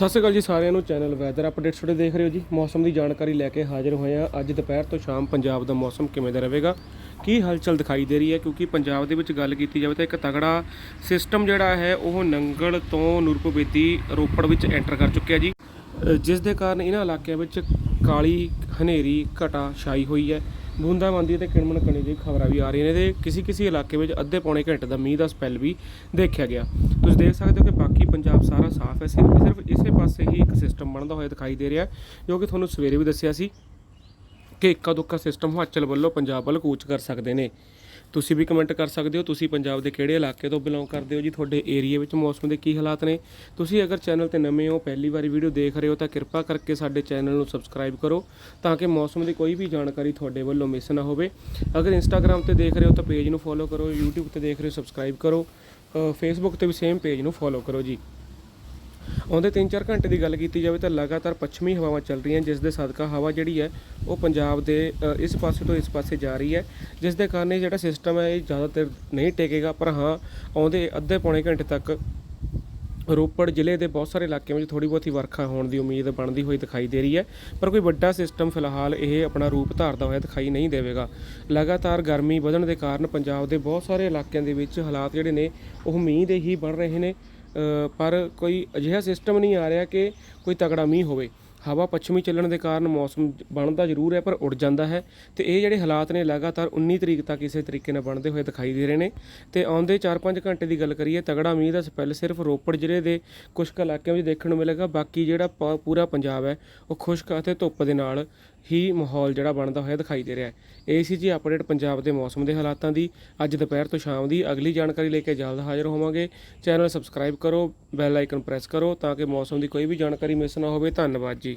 ਸਤਿ ਸ਼੍ਰੀ ਅਕਾਲ ਜੀ ਸਾਰਿਆਂ ਨੂੰ ਚੈਨਲ ਵੈਦਰ ਅਪਡੇਟਸ ਤੁਹਾਡੇ ਦੇਖ ਰਹੇ ਹੋ ਜੀ। ਮੌਸਮ ਦੀ ਜਾਣਕਾਰੀ ਲੈ ਕੇ ਹਾਜ਼ਰ ਹੋਏ ਆ ਅੱਜ ਦੁਪਹਿਰ ਤੋਂ ਸ਼ਾਮ ਪੰਜਾਬ ਦਾ ਮੌਸਮ ਕਿਵੇਂ ਦਾ ਰਹੇਗਾ, ਕੀ ਹਲਚਲ ਦਿਖਾਈ ਦੇ ਰਹੀ ਹੈ? ਕਿਉਂਕਿ ਪੰਜਾਬ ਦੇ ਵਿੱਚ ਗੱਲ ਕੀਤੀ ਜਾਵੇ ਤਾਂ ਇੱਕ ਤਗੜਾ ਸਿਸਟਮ ਜਿਹੜਾ ਹੈ, ਉਹ ਨੰਗਲ ਤੋਂ ਨੂਰਪੁਰਬੇਦੀ ਰੋਪੜ ਵਿੱਚ ਐਂਟਰ ਕਰ ਚੁੱਕਿਆ ਜੀ। ਜਿਸ ਦੇ ਕਾਰਨ ਇਹਨਾਂ ਇਲਾਕਿਆਂ ਵਿੱਚ ਕਾਲੀ ਹਨੇਰੀ ਘਟਾ ਛਾਈ ਹੋਈ ਹੈ। ਬੂੰਦਾਬਾਂਦੀ ਤੇ ਕਿਣਮਣ ਕਣੀ ਦੀ ਖਬਰਾਂ ਵੀ ਆ ਰਹੀਆਂ ਨੇ ਤੇ ਕਿਸੇ ਕਿਸੇ ਇਲਾਕੇ ਵਿੱਚ ਅੱਧੇ ਪੌਣੇ ਘੰਟੇ ਦਾ ਮੀਂਹ ਦਾ ਸਪੈਲ ਵੀ ਦੇਖਿਆ ਗਿਆ। ਤੁਸੀਂ ਦੇਖ ਸਕਦੇ ਹੋ ਕਿ ਬਾਕੀ ਪੰਜਾਬ ਸਾਰਾ ਸਾਫ਼ ਹੈ, ਸਿਰਫ ਸਿਰਫ ਇਸੇ ਪਾਸੇ ਹੀ ਇੱਕ ਸਿਸਟਮ ਬਣਦਾ ਹੋਇਆ ਦਿਖਾਈ ਦੇ ਰਿਹਾ ਜੋ ਕਿ ਤੁਹਾਨੂੰ ਸਵੇਰੇ ਵੀ ਦੱਸਿਆ ਸੀ ਕਿ ਇੱਕਾ ਦੁੱਕਾ ਸਿਸਟਮ ਹਿਮਾਚਲ ਵੱਲੋਂ ਪੰਜਾਬ ਵੱਲ ਕੂਚ ਕਰ ਸਕਦੇ ਨੇ। ਤੁਸੀਂ ਵੀ ਕਮੈਂਟ ਕਰ ਸਕਦੇ ਹੋ। ਤੁਸੀਂ ਪੰਜਾਬ ਦੇ ਕਿਹੜੇ ਇਲਾਕੇ ਤੋਂ ਬਿਲੋਂਗ ਕਰਦੇ ਹੋ ਜੀ? ਤੁਹਾਡੇ ਏਰੀਆ ਵਿੱਚ ਮੌਸਮ ਦੇ ਕੀ ਹਾਲਾਤ ਨੇ? ਤੁਸੀਂ ਅਗਰ ਚੈਨਲ ਤੇ ਨਵੇਂ ਹੋ, ਪਹਿਲੀ ਵਾਰੀ ਵੀਡੀਓ ਦੇਖ ਰਹੇ ਹੋ, ਤਾਂ ਕਿਰਪਾ ਕਰਕੇ ਸਾਡੇ ਚੈਨਲ ਨੂੰ ਸਬਸਕ੍ਰਾਈਬ ਕਰੋ ਤਾਂ ਕਿ ਮੌਸਮ ਦੀ ਕੋਈ ਵੀ ਜਾਣਕਾਰੀ ਤੁਹਾਡੇ ਵੱਲੋਂ ਮਿਸ ਨਾ ਹੋਵੇ। ਅਗਰ ਇੰਸਟਾਗ੍ਰam ਤੇ ਦੇਖ ਰਹੇ ਹੋ, ਤਾਂ ਪੇਜ ਨੂੰ ਫੋਲੋ ਕਰੋ, YouTube ਤੇ ਦੇਖ ਰਹੇ ਹੋ ਸਬਸਕ੍ਰਾਈਬ ਕਰੋ। ਫੇਸਬੁੱਕ ਤੇ ਵੀ ਸੇਮ ਪੇਜ ਨੂੰ ਫੋਲੋ ਕਰੋ ਜੀ। ਆਉਂਦੇ 3-4 ਘੰਟੇ ਦੀ ਗੱਲ ਕੀਤੀ ਜਾਵੇ ਤਾਂ ਲਗਾਤਾਰ ਪੱਛਮੀ ਹਵਾਵਾਂ ਚੱਲ ਰਹੀਆਂ, ਜਿਸ ਦੇ ਸਦਕਾ ਹਵਾ ਜਿਹੜੀ ਹੈ, ਉਹ ਪੰਜਾਬ ਦੇ ਇਸ ਪਾਸੇ ਤੋਂ ਇਸ ਪਾਸੇ ਜਾ ਰਹੀ ਹੈ, ਜਿਸ ਦੇ ਕਾਰਨ ਇਹ ਜਿਹੜਾ ਸਿਸਟਮ ਹੈ, ਇਹ ਜ਼ਿਆਦਾਤਰ ਨਹੀਂ ਟੇਕੇਗਾ। ਪਰ ਹਾਂ, ਆਉਂਦੇ ਅੱਧੇ ਪੌਣੇ ਘੰਟੇ ਤੱਕ ਰੋਪੜ ਜ਼ਿਲ੍ਹੇ ਦੇ ਬਹੁਤ ਸਾਰੇ ਇਲਾਕਿਆਂ ਵਿੱਚ ਥੋੜੀ ਬਹੁਤੀ ਵਰਖਾ ਹੋਣ ਦੀ ਉਮੀਦ ਬਣਦੀ ਹੋਈ ਦਿਖਾਈ ਦੇ ਰਹੀ ਹੈ। ਪਰ ਕੋਈ ਵੱਡਾ ਸਿਸਟਮ ਫਿਲਹਾਲ ਇਹ ਆਪਣਾ ਰੂਪ ਧਾਰਦਾ ਹੋਇਆ ਦਿਖਾਈ ਨਹੀਂ ਦੇਵੇਗਾ। ਲਗਾਤਾਰ ਗਰਮੀ ਵਧਣ ਦੇ ਕਾਰਨ ਪੰਜਾਬ ਦੇ ਬਹੁਤ ਸਾਰੇ ਇਲਾਕਿਆਂ ਦੇ ਵਿੱਚ ਹਾਲਾਤ ਜਿਹੜੇ ਨੇ, ਉਹ ਮੀਂਹ ਦੇ ਹੀ ਬਣ ਰਹੇ ਨੇ। ਪਰ ਕੋਈ ਅਜਿਹਾ ਸਿਸਟਮ ਨਹੀਂ ਆ ਰਿਹਾ ਕਿ ਕੋਈ ਤਗੜਾ ਮੀਂਹ ਹੋਵੇ। ਹਵਾ ਪੱਛਮੀ ਚੱਲਣ ਦੇ ਕਾਰਨ ਮੌਸਮ ਬਣਦਾ ਜ਼ਰੂਰ ਹੈ, ਪਰ ਉੱਡ ਜਾਂਦਾ ਹੈ ਤੇ ਇਹ ਜਿਹੜੇ ਹਾਲਾਤ ਨੇ ਲਗਾਤਾਰ 19 ਤਰੀਕ ਤੱਕ ਇਸੇ ਤਰੀਕੇ ਨਾਲ ਬਣਦੇ ਹੋਏ ਦਿਖਾਈ ਦੇ ਰਹੇ ਨੇ। ਤੇ ਆਉਂਦੇ 4-5 ਘੰਟੇ ਦੀ ਗੱਲ ਕਰੀਏ, ਤਗੜਾ ਮੀਂਹ ਦਾ ਸਪੈਲ ਸਿਰਫ ਰੋਪੜ ਜ਼ਿਲ੍ਹੇ ਦੇ ਕੁਝ ਇਲਾਕਿਆਂ ਵਿੱਚ ਦੇਖਣ ਨੂੰ ਮਿਲੇਗਾ, ਬਾਕੀ ਜਿਹੜਾ ਪ- ਪੂਰਾ ਪੰਜਾਬ ਹੈ, ਉਹ ਖੁਸ਼ਕ ਅਤੇ ਧੁੱਪ ਦੇ ਨਾਲ ਹੀ ਮਾਹੌਲ ਜਿਹੜਾ ਬਣਦਾ ਹੋਇਆ ਦਿਖਾਈ ਦੇ ਰਿਹਾ ਹੈ। ਇਹ ਸੀ ਜੀ ਅਪਡੇਟ ਪੰਜਾਬ ਦੇ ਮੌਸਮ ਦੇ ਹਾਲਾਤਾਂ ਦੀ। ਅੱਜ ਦੁਪਹਿਰ ਤੋਂ ਸ਼ਾਮ ਦੀ ਅਗਲੀ ਜਾਣਕਾਰੀ ਲੈ ਕੇ ਜਲਦ ਹਾਜ਼ਰ ਹੋਵਾਂਗੇ। ਚੈਨਲ ਸਬਸਕ੍ਰਾਈਬ ਕਰੋ, ਬੈਲ ਆਈਕਨ ਪ੍ਰੈਸ ਕਰੋ ਤਾਂ ਕਿ ਮੌਸਮ ਦੀ ਕੋਈ ਵੀ ਜਾਣਕਾਰੀ ਮਿਸ ਨਾ ਹੋਵੇ। ਧੰਨਵਾਦ ਜੀ।